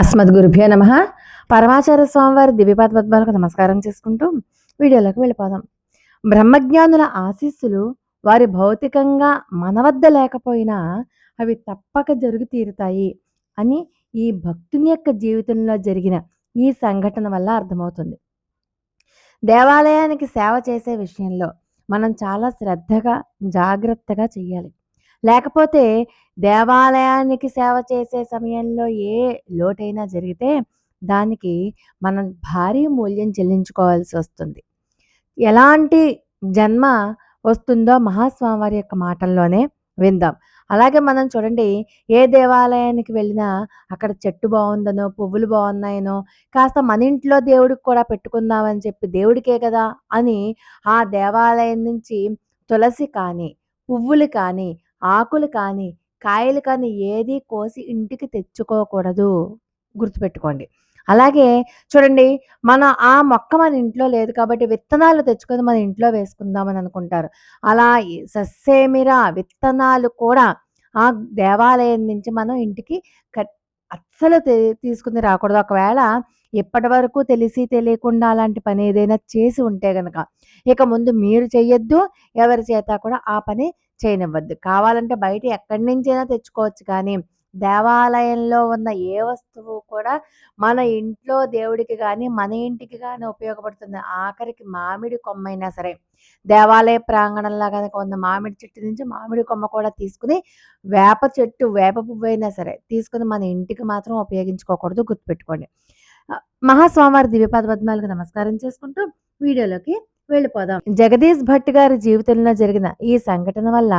అస్మద్ గురుభ్యో నమ. పరమాచార్య స్వామివారి దివ్యపాద పద్మాలకు నమస్కారం చేసుకుంటూ వీడియోలోకి వెళ్ళిపోదాం. బ్రహ్మజ్ఞానుల ఆశీస్సులు వారి భౌతికంగా మన వద్ద లేకపోయినా అవి తప్పక జరుగు తీరుతాయి అని ఈ భక్తుని యొక్క జీవితంలో జరిగిన ఈ సంఘటన వల్ల అర్థమవుతుంది. దేవాలయానికి సేవ చేసే విషయంలో మనం చాలా శ్రద్ధగా జాగ్రత్తగా చేయాలి లేకపోతే దేవాలయానికి సేవ చేసే సమయంలో ఏ లోటైనా జరిగితే దానికి మనం భారీ మూల్యం చెల్లించుకోవాల్సి వస్తుంది. ఎలాంటి జన్మ వస్తుందో మహాస్వామివారి యొక్క మాటల్లోనే విందాం. అలాగే మనం చూడండి ఏ దేవాలయానికి వెళ్ళినా అక్కడ చెట్టు బాగుందనో పువ్వులు బాగున్నాయనో కాస్త మన ఇంట్లో దేవుడికి కూడా పెట్టుకుందామని చెప్పి దేవుడికే కదా అని ఆ దేవాలయం నుంచి తులసి కానీ పువ్వులు కానీ ఆకులు కానీ కాయలు కానీ ఏది కోసి ఇంటికి తెచ్చుకోకూడదు. గుర్తుపెట్టుకోండి. అలాగే చూడండి మన ఆ మొక్క మన ఇంట్లో లేదు కాబట్టి విత్తనాలు తెచ్చుకొని మన ఇంట్లో వేసుకుందామని అనుకుంటారు. అలా ఈ సస్సేమిరా విత్తనాలు కూడా ఆ దేవాలయం నుంచి మనం ఇంటికి కట్ అస్సలు తీ- తీసుకుని రాకూడదు. ఒకవేళ ఇప్పటి వరకు తెలిసి తెలియకుండా అలాంటి పని ఏదైనా చేసి ఉంటే గనక ఇక ముందు మీరు చేయొద్దు ఎవరి చేత కూడా ఆ పని చేయనివ్వద్దు. కావాలంటే బయట ఎక్కడి నుంచైనా తెచ్చుకోవచ్చు కానీ దేవాలయంలో ఉన్న ఏ వస్తువు కూడా మన ఇంట్లో దేవుడికి కానీ మన ఇంటికి కానీ ఉపయోగపడుతుంది. ఆఖరికి మామిడి కొమ్మైనా సరే దేవాలయ ప్రాంగణంలో కనుక ఉన్న మామిడి చెట్టు నుంచి మామిడి కొమ్మ కూడా తీసుకుని వేప చెట్టు వేప పువ్వు అయినా సరే తీసుకుని మన ఇంటికి మాత్రం ఉపయోగించుకోకూడదు గుర్తుపెట్టుకోండి. మహాస్వామివారి దివ్యపాద పద్మాలకు నమస్కారం చేసుకుంటూ వీడియోలోకి వెళ్ళిపోదాం. జగదీష్ భట్ గారి జీవితంలో జరిగిన ఈ సంఘటన వల్ల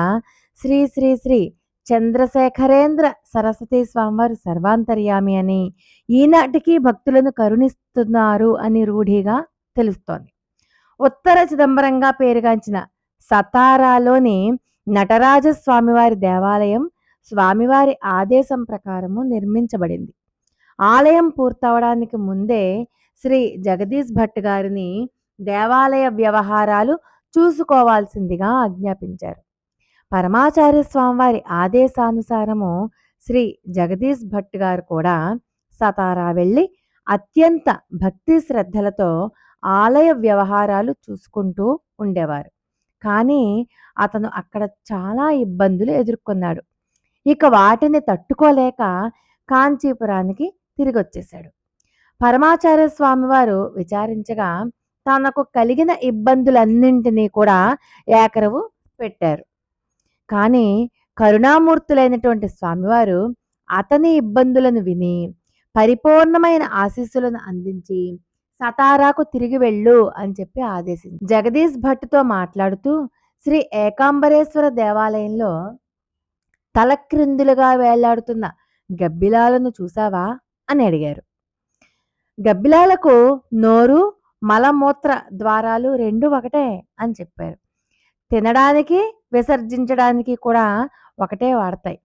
శ్రీ శ్రీ శ్రీ చంద్రశేఖరేంద్ర సరస్వతి స్వామివారు సర్వాంతర్యామి అని ఈనాటికి భక్తులను కరుణిస్తున్నారు అని రూఢిగా తెలుస్తోంది. ఉత్తర చిదంబరంగా పేరుగాంచిన సతారాలోని నటరాజ స్వామివారి దేవాలయం స్వామివారి ఆదేశం ప్రకారము నిర్మించబడింది. ఆలయం పూర్తవడానికి ముందే శ్రీ జగదీష్ భట్ గారిని దేవాలయ వ్యవహారాలు చూసుకోవాల్సిందిగా ఆజ్ఞాపించారు. పరమాచార్య స్వామివారి ఆదేశానుసారము శ్రీ జగదీష్ భట్ గారు కూడా సతారా వెళ్ళి అత్యంత భక్తి శ్రద్ధలతో ఆలయ వ్యవహారాలు చూసుకుంటూ ఉండేవారు. కానీ అతను అక్కడ చాలా ఇబ్బందులు ఎదుర్కొన్నాడు. ఇక వాటిని తట్టుకోలేక కాంచీపురానికి తిరిగి వచ్చేశాడు పరమాచార్య స్వామివారు విచారించగా తనకు కలిగిన ఇబ్బందులన్నింటినీ కూడా ఏకరవు పెట్టారు. కానీ కరుణామూర్తులైనటువంటి స్వామివారు అతని ఇబ్బందులను విని పరిపూర్ణమైన ఆశీస్సులను అందించి సతారాకు తిరిగి వెళ్ళు అని చెప్పి ఆదేశించి జగదీష్ భట్తో మాట్లాడుతూ శ్రీ ఏకాంబరేశ్వర దేవాలయంలో తలక్రిందులుగా వేలాడుతున్న గబ్బిలాలను చూసావా అని అడిగారు. గబ్బిలాలకు నోరు మలమూత్ర ద్వారాలు రెండు ఒకటే అని చెప్పారు. తినడానికి విసర్జించడానికి కూడా ఒకటే వాడతాయి.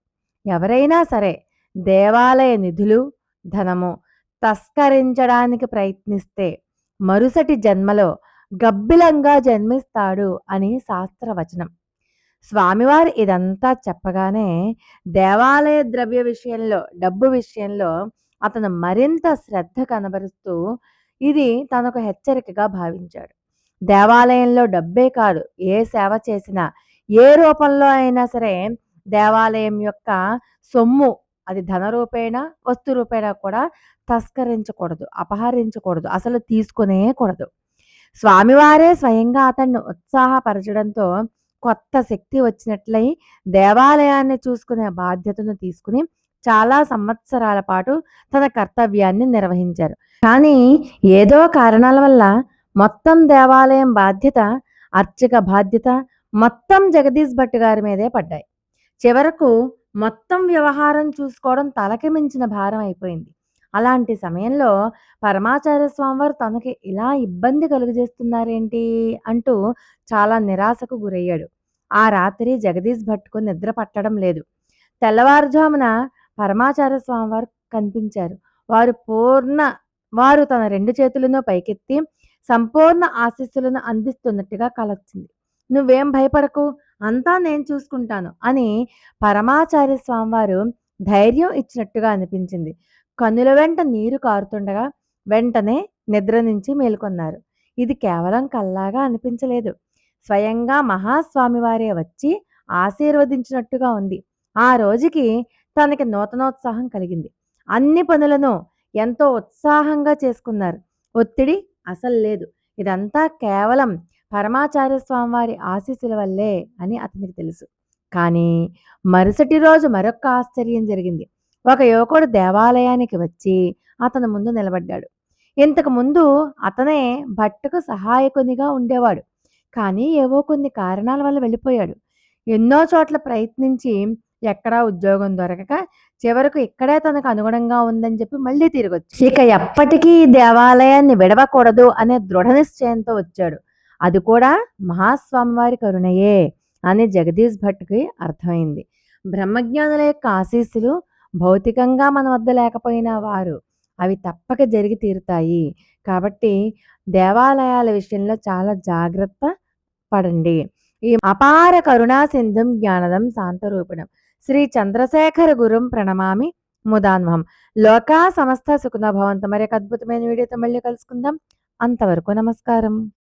ఎవరైనా సరే దేవాలయ నిధులు ధనము తస్కరించడానికి ప్రయత్నిస్తే మరుసటి జన్మలో గబ్బిలంగా జన్మిస్తాడు అని శాస్త్రవచనం. స్వామివారు ఇదంతా చెప్పగానే దేవాలయ ద్రవ్య విషయంలో డబ్బు విషయంలో అతను మరింత శ్రద్ధ కనబరుస్తూ ఇది తనకు హెచ్చరికగా భావించాడు. దేవాలయంలో డబ్బే కాదు ఏ సేవ చేసినా ఏ రూపంలో అయినా సరే దేవాలయం యొక్క సొమ్ము అది ధన రూపేణ వస్తు రూపేణ కూడా తస్కరించకూడదు అపహరించకూడదు అసలు తీసుకునేకూడదు స్వామివారే స్వయంగా అతన్ని ఉత్సాహపరచడంతో కొత్త శక్తి వచ్చినట్లయి దేవాలయాన్ని చూసుకునే బాధ్యతను తీసుకుని చాలా సంవత్సరాల పాటు తన కర్తవ్యాన్ని నిర్వహించారు. కానీ ఏదో కారణాల వల్ల మొత్తం దేవాలయం బాధ్యత అర్చక బాధ్యత మొత్తం జగదీష్ భట్ గారి మీదే పడ్డాయి. చివరకు మొత్తం వ్యవహారం చూసుకోవడం తలకి మించిన భారం అయిపోయింది. అలాంటి సమయంలో పరమాచార్య స్వామివారు తనకి ఇలా ఇబ్బంది కలుగజేస్తున్నారేంటి అంటూ చాలా నిరాశకు గురయ్యాడు. ఆ రాత్రి జగదీష్ భట్కు నిద్ర పట్టడం లేదు. తెల్లవారుజామున పరమాచార్య స్వామివారు కనిపించారు. వారు పూర్ణ వారు తన రెండు చేతులను పైకెత్తి సంపూర్ణ ఆశీస్సులను అందిస్తున్నట్టుగా కలొచ్చింది. నువ్వేం భయపడకు అంతా నేను చూసుకుంటాను అని పరమాచార్య స్వామివారు ధైర్యం ఇచ్చినట్టుగా అనిపించింది. కన్నుల వెంట నీరు కారుతుండగా వెంటనే నిద్ర నుంచి మేల్కొన్నారు. ఇది కేవలం కల్లాగా అనిపించలేదు. స్వయంగా మహాస్వామివారే వచ్చి ఆశీర్వదించినట్టుగా ఉంది. ఆ రోజుకి తనకి నూతనోత్సాహం కలిగింది. అన్ని పనులను ఎంతో ఉత్సాహంగా చేసుకున్నారు. ఒత్తిడి అసలు లేదు. ఇదంతా కేవలం పరమాచార్య స్వామివారి ఆశీస్సుల వల్లే అని అతనికి తెలుసు. కానీ మరుసటి రోజు మరొక ఆశ్చర్యం జరిగింది. ఒక యువకుడు దేవాలయానికి వచ్చి అతని ముందు నిలబడ్డాడు. ఇంతకు ముందు అతనే భట్టుకు సహాయకునిగా ఉండేవాడు. కానీ ఏవో కొన్ని కారణాల వల్ల వెళ్ళిపోయాడు. ఎన్నో చోట్ల ప్రయత్నించి ఎక్కడా ఉద్యోగం దొరకక చివరకు ఇక్కడే తనకు అనుగుణంగా ఉందని చెప్పి మళ్ళీ తిరిగొచ్చు ఇక ఎప్పటికీ ఈ దేవాలయాన్ని విడవకూడదు అనే దృఢ నిశ్చయంతో వచ్చాడు. అది కూడా మహాస్వామివారి కరుణయే అని జగదీష్ భట్కి అర్థమైంది. బ్రహ్మజ్ఞానుల యొక్క ఆశీస్సులు భౌతికంగా మన వద్ద లేకపోయినా వారు అవి తప్పక జరిగి తీరుతాయి. కాబట్టి దేవాలయాల విషయంలో చాలా జాగ్రత్త పడండి. ఈ అపార కరుణా సింధం జ్ఞానదం శాంతరూపిణం. శ్రీ చంద్రశేఖర గురుం ప్రణమామి. ముదాన్వహం. లోకా సమస్త సుఖన భవంతు. మరి ఒక అద్భుతమైన వీడియోతో మళ్ళీ కలుసుకుందాం. అంతవరకు నమస్కారం.